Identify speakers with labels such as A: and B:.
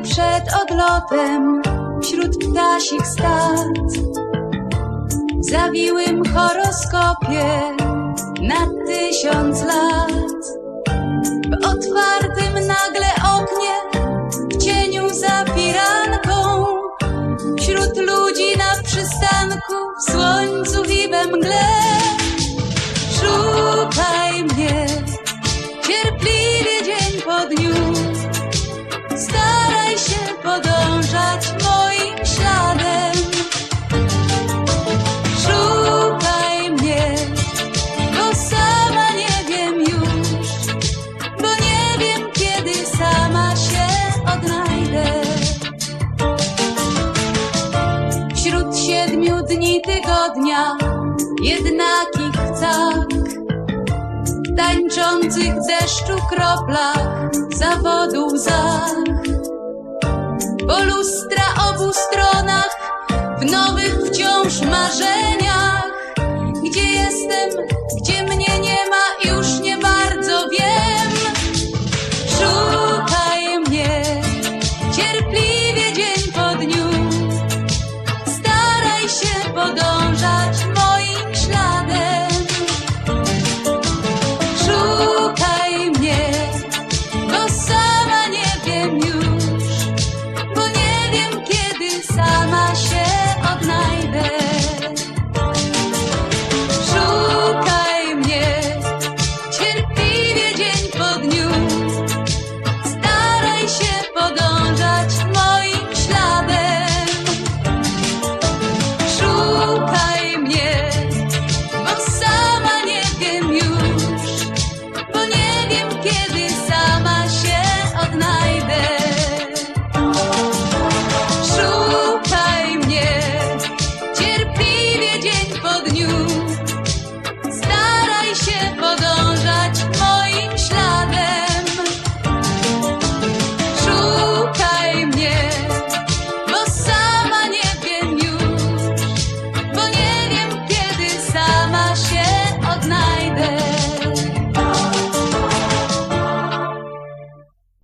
A: przed odlotem wśród ptasich stad. W zawiłym horoskopie na tysiąc lat. W otwartym nagle oknie, w cieniu za firanką, wśród ludzi na przystanku, w słońcu dni tygodnia, jednakich cach, w tańczących w deszczu kroplach zawodu łzach. Po lustra obu stronach, w nowych wciąż marzeniach.